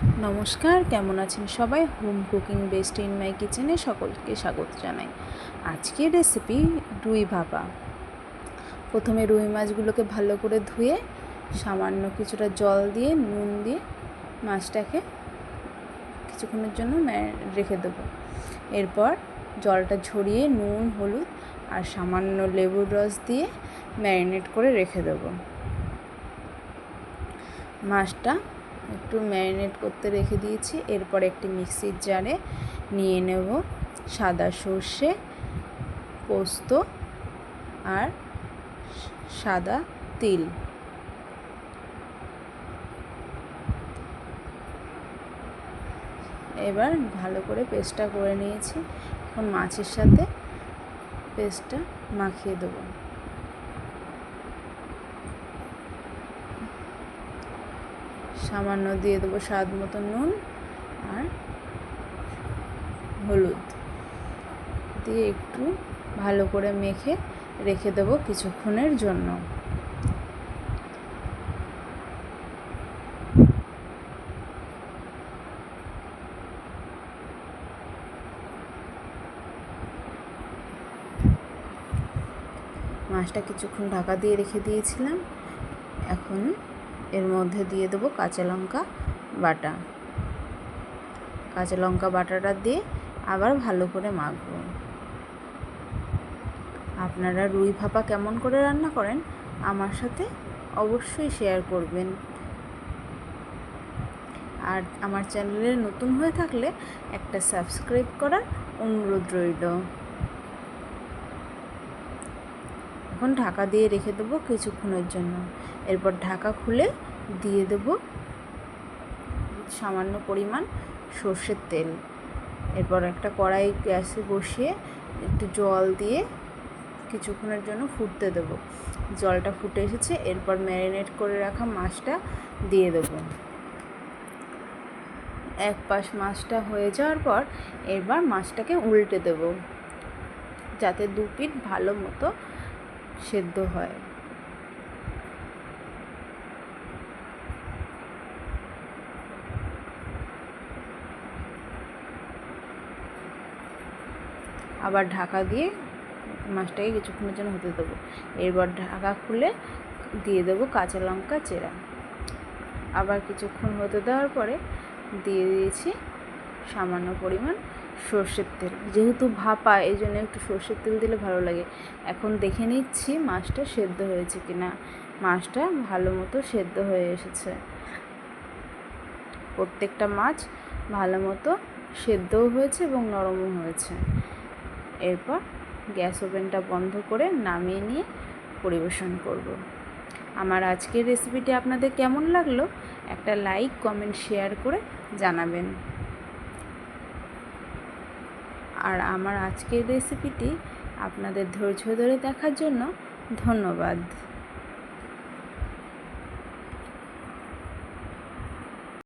নমস্কার, কেমন আছেন সবাই? Home cooking best in my কিচেনে সকলকে স্বাগত জানাই। আজকের রেসিপি রুই ভাপা। প্রথমে রুই মাছগুলোকে ভালো করে ধুয়ে, সামান্য কিছুটা জল দিয়ে, নুন দিয়ে মাছটাকে কিছুক্ষণের জন্য রেখে দেবো। এরপর জলটা ঝরিয়ে নুন, হলুদ আর সামান্য লেবুর রস দিয়ে ম্যারিনেট করে রেখে দেবো। মাছটা একটু ম্যারিনেট করতে রেখে দিয়েছি। এরপর একটি মিক্সির জারে নিয়ে নেব সাদা সর্ষে, পোস্ত আর সাদা তিল। এবার ভালো করে পেস্টটা করে নিয়েছি। এখন মাছের সাথে পেস্টটা মাখিয়ে দেবো। সামান্য দিয়ে দেবো স্বাদ মতো নুন আর হলুদ। দিয়ে একটু ভালো করে মেখে রেখে দেবো কিছুক্ষণের জন্য। মাছটা কিছুক্ষণ ঢাকা দিয়ে রেখে দিয়েছিলাম। এখন এর মধ্যে দিয়ে দেবো কাঁচা লঙ্কা বাটা। কাঁচা লঙ্কা বাটাটা দিয়ে আবার ভালো করে মাখবো। আপনারা রুই ভাপা কেমন করে রান্না করেন, আমার সাথে অবশ্যই শেয়ার করবেন। আর আমার চ্যানেলে নতুন হয়ে থাকলে একটা সাবস্ক্রাইব করার অনুরোধ রইল। এখন ঢাকা দিয়ে রেখে দেবো কিছুক্ষণের জন্য। এরপর ঢাকা খুলে দিয়ে দেব সামান্য পরিমাণ সর্ষের তেল। এরপর একটা কড়াই গ্যাসে বসিয়ে একটু জল দিয়ে কিছুক্ষণের জন্য ফুটতে দেবো। জলটা ফুটে এসেছে, এরপর ম্যারিনেট করে রাখা মাছটা দিয়ে দেবো। এক পাশ মাছটা হয়ে যাওয়ার পর এবার মাছটাকে উল্টে দেব, যাতে দু পিঠ ভালো মতো সেদ্ধ হয়। আবার ঢাকা দিয়ে মাছটাকে কিছুক্ষণের জন্য হতে দেবো। এরপর ঢাকা খুলে দিয়ে দেবো কাঁচা লঙ্কা চেরা। আবার কিছুক্ষণ হতে দেওয়ার পরে দিয়ে দিয়েছি সামান্য পরিমাণ সর্ষের তেল। যেহেতু ভাপা এই জন্য একটু সর্ষের তেল দিলে ভালো লাগে। এখন দেখে নিচ্ছি মাছটা সেদ্ধ হয়েছে কি না মাছটা ভালো মতো সেদ্ধ হয়ে এসেছে। প্রত্যেকটা মাছ ভালো মতো সেদ্ধও হয়েছে এবং নরমও হয়েছে। এরপর গ্যাস ওভেনটা বন্ধ করে নামিয়ে নিয়ে পরিবেশন করব। আমার আজকের রেসিপিটি আপনাদের কেমন লাগল? একটা লাইক, কমেন্ট, শেয়ার করে জানাবেন। আর আমার আজকের রেসিপিটি আপনাদের ধৈর্য ধরে দেখার জন্য ধন্যবাদ।